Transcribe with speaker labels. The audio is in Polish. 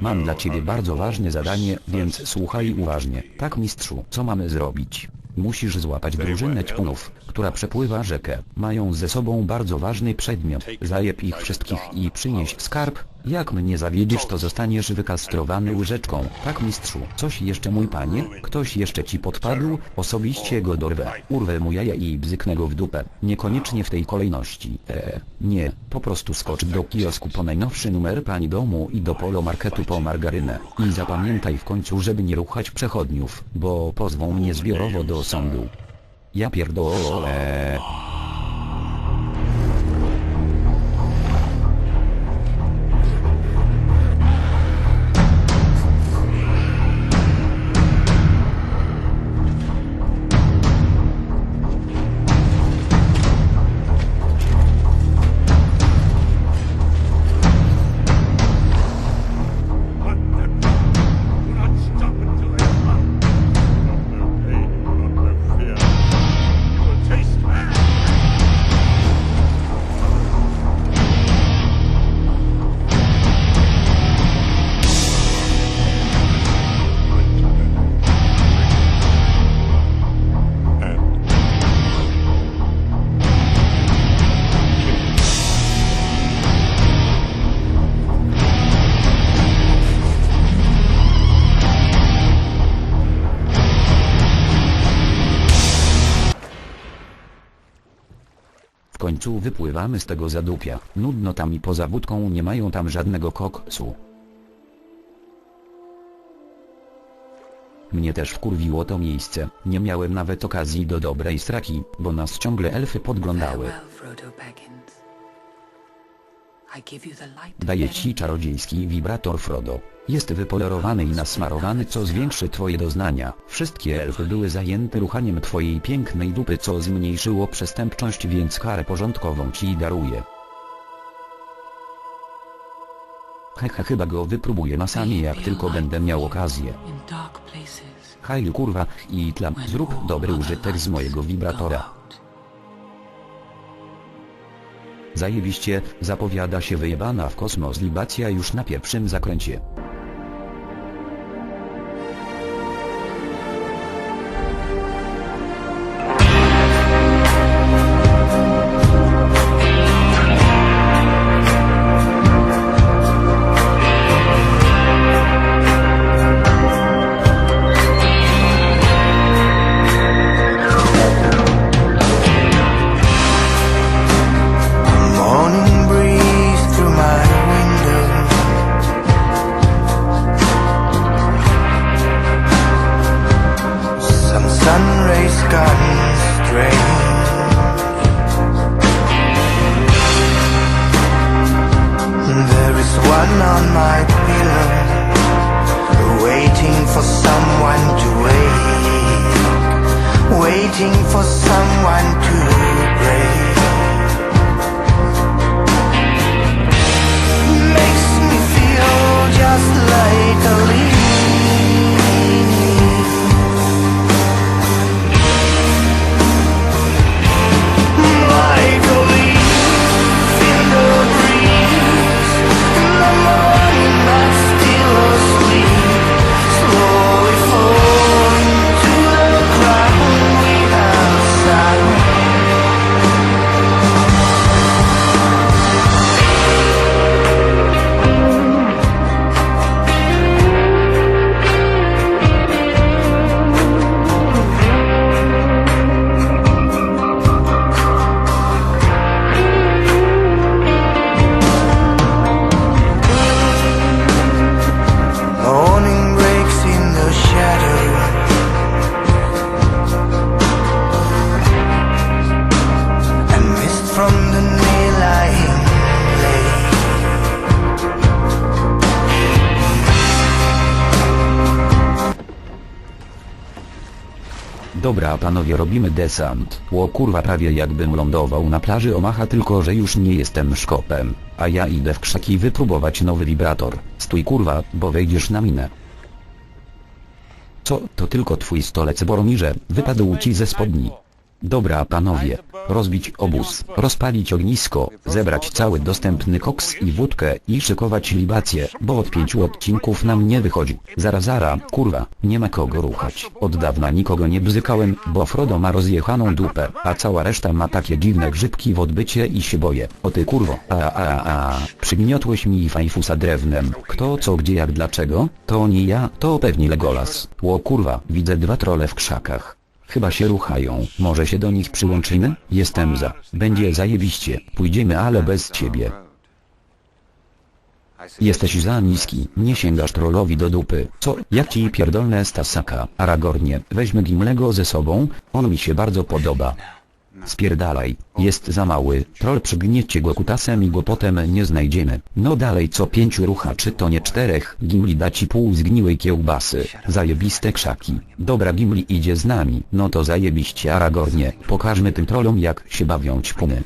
Speaker 1: Mam dla ciebie bardzo ważne zadanie, więc słuchaj uważnie. Tak mistrzu, co mamy zrobić? Musisz złapać drużynę ćpunów, która przepływa rzekę. Mają ze sobą bardzo ważny przedmiot. Zajeb ich wszystkich i przynieś skarb. Jak mnie zawiedziesz to zostaniesz wykastrowany łyżeczką. Tak mistrzu. Coś jeszcze mój panie? Ktoś jeszcze ci podpadł? Osobiście go dorwę. Urwę mu jaja i bzyknę go w dupę. Niekoniecznie w tej kolejności. Eee, nie. Po prostu skocz do kiosku po najnowszy numer pani domu i do polo marketu po margarynę. I zapamiętaj w końcu, żeby nie ruchać przechodniów, bo pozwą mnie zbiorowo do sądu. Ja pierdolę. W końcu wypływamy z tego zadupia. Nudno tam i poza wódką nie mają tam żadnego koksu. Mnie też wkurwiło to miejsce. Nie miałem nawet okazji do dobrej straki, bo nas ciągle elfy podglądały. Daję ci czarodziejski wibrator Frodo. Jest wypolerowany i nasmarowany co zwiększy twoje doznania. Wszystkie elfy były zajęte ruchaniem twojej pięknej dupy co zmniejszyło przestępczość więc karę porządkową ci daruję. Hehe chyba go wypróbuję na sami jak tylko będę miał okazję. Hajl kurwa i tla
Speaker 2: when
Speaker 1: zrób dobry użytek z mojego
Speaker 2: go
Speaker 1: wibratora. Zajebiście, zapowiada się wyjebana w kosmos libacja już na pierwszym zakręcie.
Speaker 3: Waiting for someone to break. makes me feel just like. Like
Speaker 1: Dobra panowie robimy desant. Ło kurwa prawie jakbym lądował na plaży Omaha tylko że już nie jestem szkopem. A ja idę w krzaki wypróbować nowy wibrator. Stój kurwa, bo wejdziesz na minę. Co, to tylko twój stolec Boromirze, wypadł ci ze spodni. Dobra panowie, rozbić obóz, rozpalić ognisko, zebrać cały dostępny koks i wódkę i szykować libację, bo od pięciu odcinków nam nie wychodzi. Zara zara, kurwa, nie ma kogo ruchać. Od dawna nikogo nie bzykałem, bo Frodo ma rozjechaną dupę, a cała reszta ma takie dziwne grzybki w odbycie i się boję. O ty kurwo, a a a a, przygniotłeś mi fajfusa drewnem. Kto co gdzie jak dlaczego? To nie ja, to pewnie Legolas. Ło kurwa, widzę dwa trole w krzakach. Chyba się ruchają, może się do nich przyłączymy? Jestem za. Będzie zajebiście. Pójdziemy ale bez ciebie. Jesteś za niski, nie sięgasz trollowi do dupy. Co? Jak ci pierdolne Stasaka? Aragornie, weźmy Gimlego ze sobą, on mi się bardzo podoba. Spierdalaj, jest za mały, troll przygniecie go kutasem i go potem nie znajdziemy. No dalej co pięciu ruchaczy to nie czterech, Gimli da ci pół zgniłej kiełbasy, zajebiste krzaki. Dobra Gimli idzie z nami, no to zajebiście Aragornie, pokażmy tym trollom jak się bawią ćpuny.